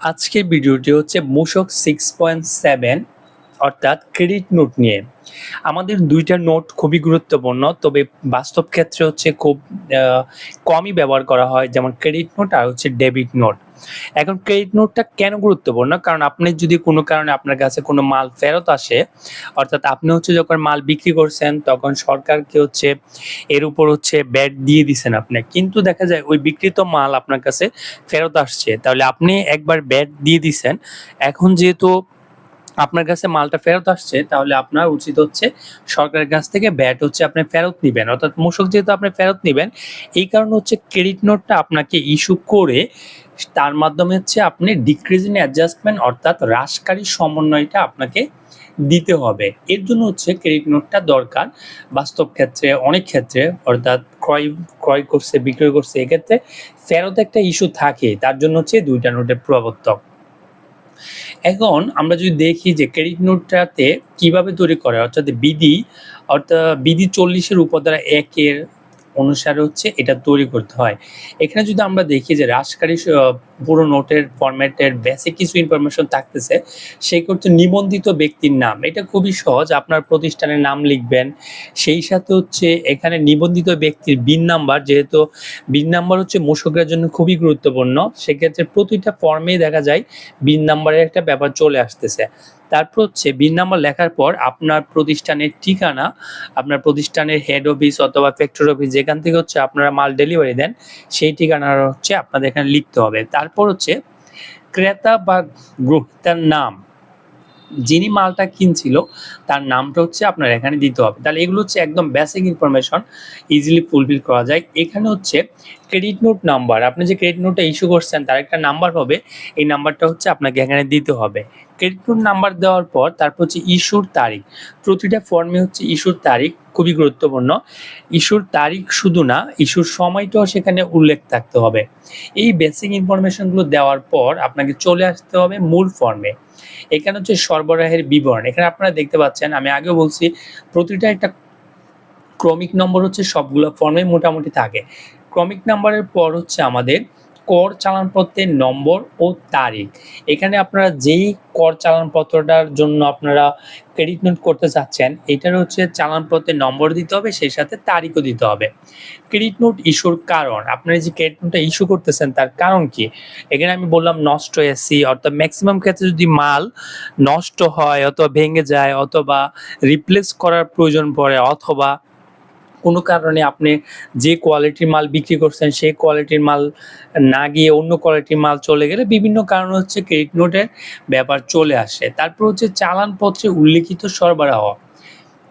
আজকের ভিডিওটি হচ্ছে মুশক সিক্স পয়েন্ট সেভেন অর্থাৎ ক্রেডিট নোট নিয়ে। আমাদের দুইটা নোট খুবই গুরুত্বপূর্ণ, তবে বাস্তব ক্ষেত্রে হচ্ছে খুব কমই ব্যবহার করা হয়, যেমন ক্রেডিট নোট আর হচ্ছে ডেবিট নোট এখন ক্রেডিট নোটটা কেন গুরুত্বপূর্ণ? কারণ আপনি যদি কোনো কারণে আপনার কাছে কোনো মাল ফেরত আসে, অর্থাৎ আপনি হচ্ছে যখন মাল বিক্রি করছেন, তখন সরকারকে হচ্ছে এর উপর হচ্ছে ব্যাট দিয়ে দিছেন আপনি। কিন্তু দেখা যায় ওই বিক্রিত মাল আপনার কাছে ফেরত আসছে, তাহলে আপনি একবার ব্যাট দিয়ে দিছেন। এখন যেহেতু আপনার কাছে মালটা ফেরত আসছে, তাহলে আপনার উচিত হচ্ছে সরকারের কাছ থেকে ব্যাট হচ্ছে আপনি ফেরত নেবেন। অর্থাৎ মূসক যেহেতু আপনি ফেরত নেবেন, এই কারণে হচ্ছে ক্রেডিট নোটটা আপনাকে ইস্যু করে তার মাধ্যমে হচ্ছে আপনি ডিক্রিজিং অ্যাডজাস্টমেন্ট অর্থাৎ হ্রাসকারী সমন্বয়টা আপনাকে দিতে হবে। এর জন্য হচ্ছে ক্রেডিট নোটটা দরকার। বাস্তব ক্ষেত্রে, অনেক ক্ষেত্রে, অর্থাৎ ক্রয় ক্রয় করছে, বিক্রয় করছে, এক্ষেত্রে ফেরত একটা ইস্যু থাকে। তার জন্য হচ্ছে দুইটা নোটের প্রবর্তক। এখন আমরা যদি দেখি যে ক্রেডিট নোটটাতে কীভাবে তৈরি করে, অর্থাৎ বিধি অর্থাৎ বিধি চল্লিশের উপর দ্বারা একের অনুসারে হচ্ছে এটা তৈরি করতে হয়। এখানে যদি আমরা দেখি যে হ্রাসকারী স- পুরো নোটের ফরম্যাটের বেসিক কিছু ইনফরমেশন থাকতেছে। সেই করতে নিবন্ধিত ব্যক্তির নাম। এটা খুবই সহজ। আপনার প্রতিষ্ঠানের নাম লিখবেন। সেই সাথে হচ্ছে এখানে নিবন্ধিত ব্যক্তির বিন নাম্বার, যেহেতু বিন নাম্বার হচ্ছে মূসকের জন্য খুবই গুরুত্বপূর্ণ, সেক্ষেত্রে প্রতিটা ফর্মেই দেখা যায় বিন নাম্বারের একটা ব্যাপার চলে আসতেছে। তারপর হচ্ছে বিন নাম্বার লেখার পর আপনার প্রতিষ্ঠানের ঠিকানা, আপনার প্রতিষ্ঠানের হেড অফিস অথবা ফ্যাক্টরি অফিস যেখান থেকে হচ্ছে আপনারা মাল ডেলিভারি দেন, সেই ঠিকানাটা হচ্ছে আপনাদের এখানে লিখতে হবে। তারপর হচ্ছে ক্রেতা বা গ্রহিতার নাম, যিনি মালটা কিনছিল, তার নামটা হচ্ছে আপনার এখানে দিতে হবে। তাহলে এগুলো হচ্ছে একদম বেসিক ইনফরমেশন ইজিলি ফুলফিল করা যায়। এখানে হচ্ছে ক্রেডিট নোট নাম্বার আপনি যে ক্রেডিট নোটটা ইস্যু করছেন, তার একটা নাম্বার হবে। এই নাম্বারটা হচ্ছে আপনাকে এখানে দিতে হবে। ক্রেডিট নোট নাম্বার দেওয়ার পর, তারপর হচ্ছে ইস্যুর তারিখ। প্রতিটা ফর্মে হচ্ছে ইস্যুর তারিখ, খুবই গুরুত্বপূর্ণ। ইস্যুর তারিখ শুধু না ইস্যুর সময়টাও সেখানে উল্লেখ থাকতে হবে। এই বেসিক ইনফরমেশনগুলো দেওয়ার পর, আপনাকে চলে আসতে হবে মূল ফর্মে এখানে হচ্ছে সরবরাহের বিবরণ। এখানে আপনারা দেখতে পাচ্ছেন, আমি আগেও বলছি, প্রতিটা একটা ক্রমিক নম্বর হচ্ছে সবগুলো ফর্মে মোটামুটি থাকে। ক্রমিক নাম্বারের পর হচ্ছে আমাদের কর চালানপত্রের নম্বর ও তারিখ। এখানে আপনারা যেই কর চালানপত্রটার জন্য আপনারা ক্রেডিট নোট করতে চাচ্ছেন, এটার হচ্ছে চালানপত্রের নম্বর দিতে হবে, সেই সাথে তারিখও দিতে হবে। ক্রেডিট নোট ইস্যুর কারণ, আপনারা যে ক্রেডিট নোটটা ইস্যু করতেছেন, তার কারণ কি? এখানে আমি বললাম নষ্ট এসি অর্থাৎ ম্যাক্সিমাম ক্ষেত্রে যদি মাল নষ্ট হয় অথবা ভেঙে যায় অথবা রিপ্লেস করার প্রয়োজন পড়ে অথবা কোনো কারণে আপনি যে কোয়ালিটির মাল বিক্রি করছেন, সেই কোয়ালিটির মাল না গিয়ে অন্য কোয়ালিটির মাল চলে গেলে বিভিন্ন কারণ হচ্ছে ক্রেডিট নোটের ব্যাপার চলে আসে। তারপর হচ্ছে চালানপত্রে উল্লেখিত সরবরাহ।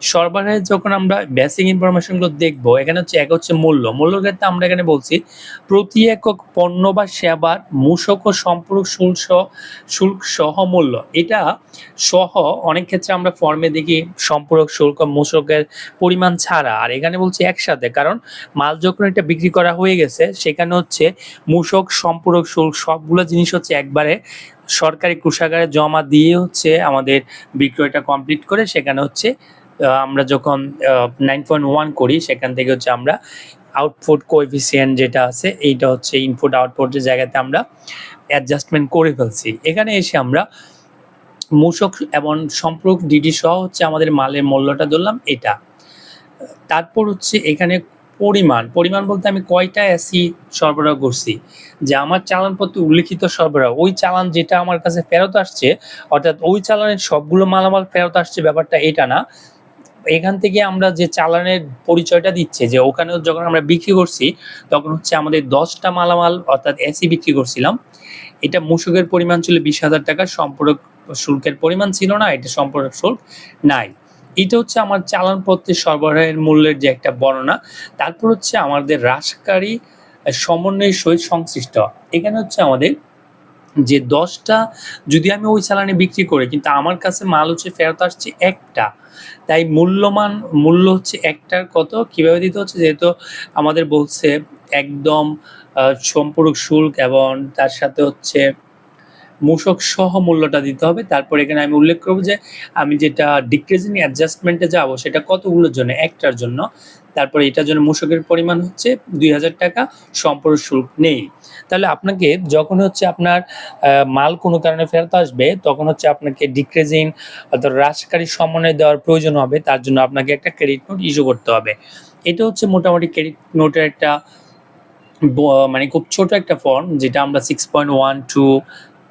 সরবরাহের যখন আমরা বেসিক ইনফরমেশনগুলো দেখব, এখানে হচ্ছে এক হচ্ছে মূল্য। মূল্যের ক্ষেত্রে আমরা এখানে বলছি, প্রতি একক পণ্য বা সেবার মূসক ও সম্পূরক শুল্ক শুল্ক সহ মূল্য। এটা সহ অনেক ক্ষেত্রে আমরা ফর্মে দেখি সম্পূরক শুল্ক, মূসকের পরিমাণ ছাড়া। আর এখানে বলছি একসাথে, কারণ মাল যখন এটা বিক্রি করা হয়ে গেছে, সেখানে হচ্ছে মূসক, সম্পূরক শুল্ক সবগুলো জিনিস হচ্ছে একবারে সরকারি কোষাগারে জমা দিয়ে হচ্ছে আমাদের বিক্রয়টা কমপ্লিট করে সেখানে হচ্ছে আমরা যখন নাইন পয়েন্ট ওয়ান করি, সেখান থেকে হচ্ছে আমরা আউটপুট কোএফিসিয়েন্ট যেটা আছে, এইটা হচ্ছে ইনপুট আউটপুটের জায়গাতে আমরা অ্যাডজাস্টমেন্ট করে ফেলছি। এখানে এসে আমরা মূসক এবং সম্পর্ক ডিডি সহ হচ্ছে আমাদের মালের মূল্যটা ধরলাম এটা। তারপর হচ্ছে এখানে পরিমাণ পরিমাণ বলতে আমি কয়টা এসি সরবরাহ করছি? যে আমার চালানপত্রে উল্লেখিত সরবরাহ, ওই চালান যেটা আমার কাছে ফেরত আসছে, অর্থাৎ ওই চালানের সবগুলো মালামাল ফেরত আসছে, ব্যাপারটা এটা না। এখান থেকে আমরা যে চালানের পরিচয়টা দিচ্ছে, যে ওখানে যখন আমরা বিক্রি করছি, তখন হচ্ছে আমাদের দশটা মালামাল অর্থাৎ এসি বিক্রি করছিলাম। এটা মুসুকের পরিমাণ ছিল বিশ হাজার টাকা, সম্পূরক শুল্কের পরিমাণ ছিল না, এটা সম্পূরক শুল্ক নাই। এটা হচ্ছে আমার চালানপত্রের সরবরাহের মূল্যের যে একটা বর্ণনা। তারপর হচ্ছে আমাদের হ্রাসকারী সমন্বয়ের সহিত সংশ্লিষ্ট। এখানে হচ্ছে আমাদের যে দশটা যদি আমি ওই চালানে বিক্রি করি, কিন্তু আমার কাছে মাল হচ্ছে ফেরত আসছে একটা। তাই মূল্যমান, মূল্য হচ্ছে একটার কত? কীভাবে দিতে হচ্ছে? যেহেতু আমাদের বলছে একদম সম্পূরক শুল্ক এবং তার সাথে হচ্ছে মূসক সহ মূল্যটা দিতে হবে। তারপর এখানে আমি উল্লেখ করব যে আমি যেটা ডিক্রিজিং অ্যাডজাস্টমেন্টে যাব, সেটা কতগুলোর জন্য? একটার জন্য। তারপরে এটার জন্য মূসকের পরিমাণ হচ্ছে দুই হাজার টাকা, সম্পূর্ণ শুল্ক নেই। তাহলে আপনাকে যখন হচ্ছে আপনার মাল কোনো কারণে ফেরত আসবে, তখন হচ্ছে আপনাকে ডিক্রেজিং অর্থাৎ হ্রাসকারী সমন্বয় দেওয়ার প্রয়োজন হবে, তার জন্য আপনাকে একটা ক্রেডিট নোট ইস্যু করতে হবে। এটা হচ্ছে মোটামুটি ক্রেডিট নোটের একটা মানে খুব ছোট একটা ফর্ম যেটা আমরা সিক্স পয়েন্ট ওয়ান টু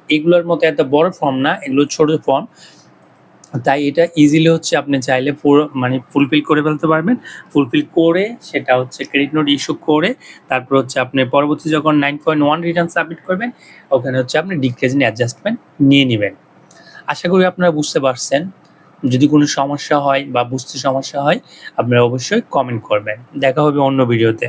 এগুলোর মতো এত বড় ফর্ম না, এগুলো ছোট ফর্ম তাই এটা ইজিলি হচ্ছে আপনি চাইলে পুরো মানে ফুলফিল করে ফেলতে পারবেন। ফুলফিল করে সেটা হচ্ছে ক্রেডিট নোট ইস্যু করে, তারপর হচ্ছে আপনি পরবর্তী যখন nine point one return submit করবেন, ওখানে হচ্ছে আপনি ডিক্রেজিং অ্যাডজাস্টমেন্ট নিয়ে নেবেন। আশা করি আপনারা বুঝতে পারছেন। যদি কোনো সমস্যা হয় বা বুঝতে সমস্যা হয়, আপনারা অবশ্যই কমেন্ট করবেন। দেখা হবে অন্য ভিডিওতে